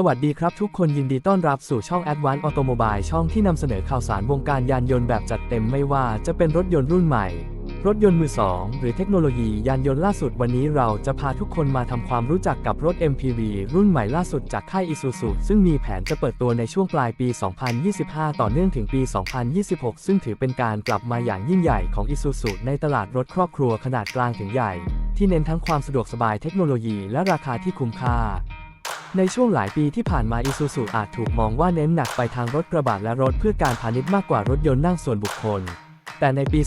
สวัสดีครับทุกคนยินดีต้อนรับสู่ช่อง Advanced Automobile ช่องที่นำเสนอข่าวสารวงการยานยนต์แบบจัดเต็มไม่ว่าจะเป็นรถยนต์รุ่นใหม่ รถยนต์มือสองหรือเทคโนโลยียานยนต์ล่าสุดวันนี้เราจะพาทุกคนมาทำความรู้จักกับรถ MPV รุ่นใหม่ล่าสุดจากค่าย Isuzu ซึ่งมีแผนจะเปิดตัวในช่วงปลายปี 2025 ต่อเนื่องถึงปี 2026 ซึ่งถือเป็นการกลับมาอย่างยิ่งใหญ่ของ Isuzu ในตลาดรถครอบครัวขนาดกลางถึงใหญ่ ที่เน้นทั้งความสะดวกสบายเทคโนโลยีและราคาที่คุ้มค่า ในช่วงหลายปีที่ผ่านมา Isuzu อาจถูกมองว่าเน้นหนักไปทางรถกระบะและรถเพื่อการพาณิชย์มากกว่ารถยนต์นั่งส่วนบุคคล แต่ในปี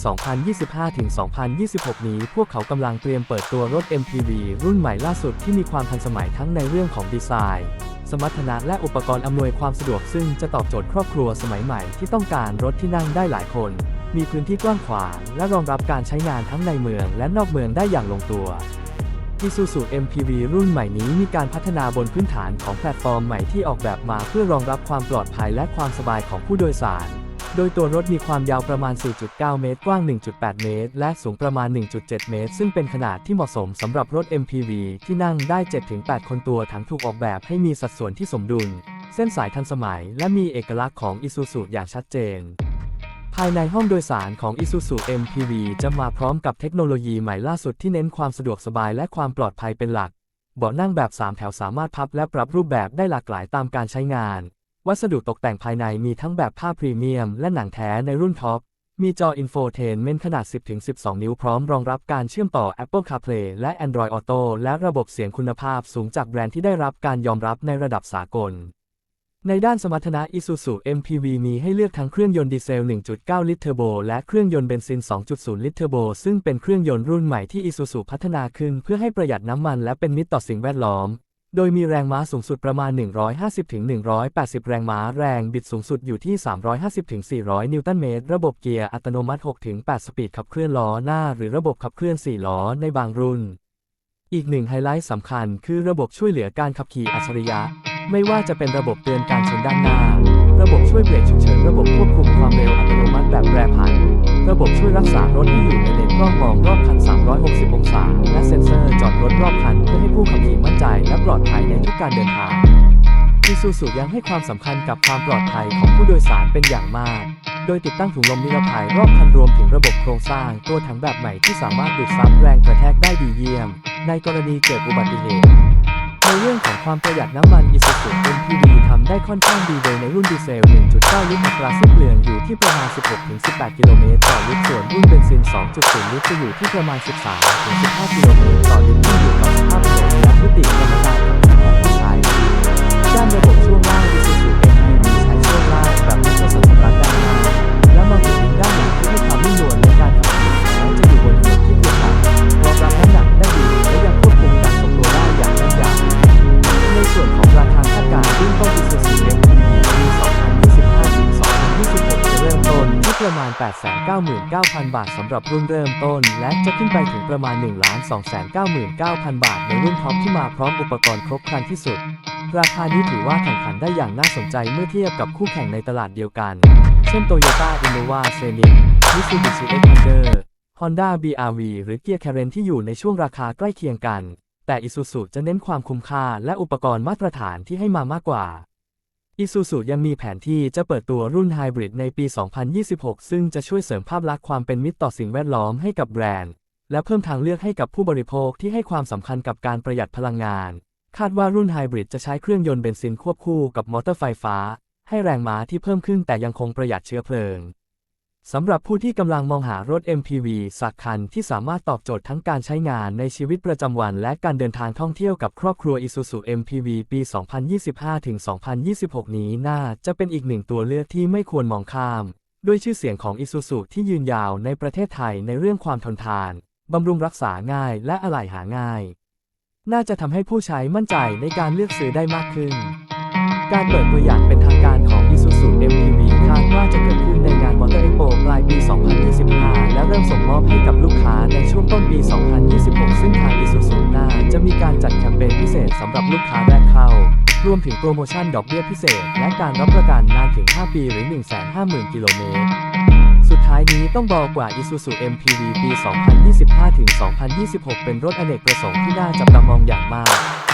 2025-2026 นี้พวกเขากำลังเตรียมเปิดตัวรถ MPV รุ่นใหม่ล่าสุดที่มีความทันสมัยทั้งในเรื่องของดีไซน์ สมรรถนะและอุปกรณ์อำนวยความสะดวกซึ่งจะตอบโจทย์ครอบครัวสมัยใหม่ที่ต้องการรถที่นั่งได้หลายคน มีพื้นที่กว้างขวางและรองรับการใช้งานทั้งในเมืองและนอกเมืองได้อย่างลงตัว Isuzu MPV รุ่นใหม่นี้มีการพัฒนาบนพื้นฐานของแพลตฟอร์มใหม่ที่ออกแบบมาเพื่อรองรับความปลอดภัยและความสบายของผู้โดยสาร โดยตัวรถมีความยาวประมาณ 4.9 เมตร กว้าง 1.8 เมตร และสูงประมาณ 1.7 เมตร ซึ่งเป็นขนาดที่เหมาะสมสำหรับรถ MPV ที่นั่งได้ 7-8 คนตัวถังถูกออกแบบให้มีสัดส่วนที่สมดุล เส้นสายทันสมัย และมีเอกลักษณ์ของ Isuzu อย่างชัดเจน ภายในห้องโดยสารของ Isuzu MPV จะมาพร้อมกับเทคโนโลยีใหม่ล่าสุดที่เน้นความสะดวกสบายและความปลอดภัยเป็นหลัก เบาะนั่งแบบ 3 แถวสามารถพับและปรับรูปแบบได้หลากหลายตามการใช้งาน วัสดุตกแต่งภายในมีทั้งแบบผ้าพรีเมียม และหนังแท้ในรุ่นท็อป มีจออินโฟเทนเมนต์ขนาด 10-12 นิ้วพร้อมรองรับการเชื่อมต่อ Apple CarPlay และ Android Auto และระบบเสียงคุณภาพสูงจากแบรนด์ที่ได้รับการยอมรับในระดับสากล ในด้านสมรรถนะ Isuzu MPV มีให้เลือกทั้งเครื่องยนต์ดีเซล 1.9 ลิตรเทอร์โบ และเครื่องยนต์เบนซิน 2.0 ลิตรเทอร์โบ ซึ่งเป็นเครื่องยนต์รุ่นใหม่ที่ Isuzu พัฒนาขึ้นเพื่อให้ประหยัดน้ำมันและเป็นมิตรต่อสิ่งแวดล้อม โดยมีแรงม้าสูงสุดประมาณ 150-180 แรงม้า แรงบิดสูงสุดอยู่ที่ 350-400 นิวตันเมตร ระบบเกียร์อัตโนมัติ 6-8 สปีดขับเคลื่อนล้อหน้า หรือระบบขับเคลื่อน 4 ล้อในบางรุ่น อีกหนึ่งไฮไลท์สำคัญ คือระบบช่วยเหลือการขับขี่อัจฉริยะ ไม่ว่าจะเป็นระบบเตือนการชนด้านหน้า ระบบช่วยเบรกฉุกเฉิน ระบบควบคุมความเร็วอัตโนมัติแบบแปรผัน ระบบช่วยรักษารถให้อยู่ในเลนกล้องมองรอบคัน 360 องศา และเซ็นเซอร์จอดรถรอบคันเพื่อให้ผู้ขับขี่มั่นใจ และปลอดภัยในทุกการเดินทาง Isuzu ยังให้ความสำคัญกับความปลอดภัยของผู้โดยสารเป็นอย่างมาก โดยติดตั้งถุงลมนิรภัยรอบคันรวมถึงระบบโครงสร้าง ตัวถังแบบใหม่ที่สามารถดูดซับแรงกระแทกได้ดีเยี่ยม ในกรณีเกิดอุบัติเหตุ ในเรื่องของความประหยัดน้ำมัน Isuzu MPV ทำได้ค่อนข้างดีโดยในรุ่นดีเซล 1.9 ลิตรอัตราสิ้นเปลืองอยู่ที่ประมาณ 16-18 กิโลเมตรต่อลิตรส่วนรุ่นเบนซิน 2.0 ลิตรจะอยู่ที่ประมาณ 13-15 กิโลเมตรต่อลิตรที่อยู่กับสภาพถนนและพฤติกรรมการขับขี่ของผู้ใช้ด้านระบบช่วงล่าง Isuzu MPV ใช้ ณ 899,000 บาทสำหรับรุ่นเริ่มต้น และจะขึ้นไปถึงประมาณ 1,299,000 บาท ในรุ่นท็อปที่มาพร้อมอุปกรณ์ครบครันที่สุด ราคานี้ถือว่าแข่งขันได้อย่างน่าสนใจเมื่อเทียบกับคู่แข่งในตลาดเดียวกัน เช่น Toyota Innova Scenic Mitsubishi Xpander Honda BRV หรือ Kia Caren ที่อยู่ในช่วงราคาใกล้เคียงกัน แต่ Isuzu จะเน้นความคุ้มค่าและอุปกรณ์มาตรฐานที่ให้มามากกว่า อิซูซูยังมีแผนที่จะเปิดตัวรุ่นไฮบริดในปี 2026 ซึ่งจะช่วยเสริมภาพลักษณ์ความเป็นมิตรต่อสิ่งแวดล้อมให้กับแบรนด์ และเพิ่มทางเลือกให้กับผู้บริโภคที่ให้ความสำคัญกับการประหยัดพลังงาน คาดว่ารุ่นไฮบริดจะใช้เครื่องยนต์เบนซินควบคู่กับมอเตอร์ไฟฟ้า ให้แรงม้าที่เพิ่มขึ้นแต่ยังคงประหยัดเชื้อเพลิง สำหรับผู้ที่กำลังมองหารถ MPV สักคันที่สามารถตอบโจทย์ทั้งการใช้งานในชีวิตประจำวันและการเดินทางท่องเที่ยวกับครอบครัว Isuzu MPV ปี 2025-2026 นี้น่าจะเป็นอีกหนึ่งตัวเลือกที่ไม่ควรมองข้าม ด้วยชื่อเสียงของ Isuzu ที่ยืนยาวในประเทศไทยในเรื่องความทนทาน บำรุงรักษาง่ายและอะไหล่หาง่าย น่าจะทำให้ผู้ใช้มั่นใจในการเลือกซื้อได้มากขึ้น การเปิดตัวอย่างเป็นทางการ การจัดแคมเปญพิเศษสำหรับลูกค้าแรกเข้า รวมถึงโปรโมชั่นดอกเบี้ยพิเศษ และการรับประกันนานถึง 5 ปีหรือ 150,000 กิโลเมตร สุดท้ายนี้ต้องบอกว่า Isuzu MPV ปี 2025-2026 เป็นรถอเนกประสงค์ที่น่าจับตามองอย่างมาก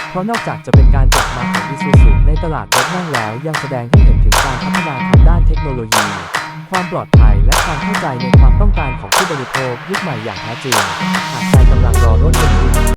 เพราะนอกจากจะเป็นการกลับมาของ Isuzu ในตลาดรถนั่งแล้ว ยังแสดงให้เห็นถึงการพัฒนาทางด้านเทคโนโลยี ความปลอดภัยและความเข้าใจในความต้องการของผู้บริโภคยุคใหม่อย่างแท้จริง หากใครกำลังรอรถยนต์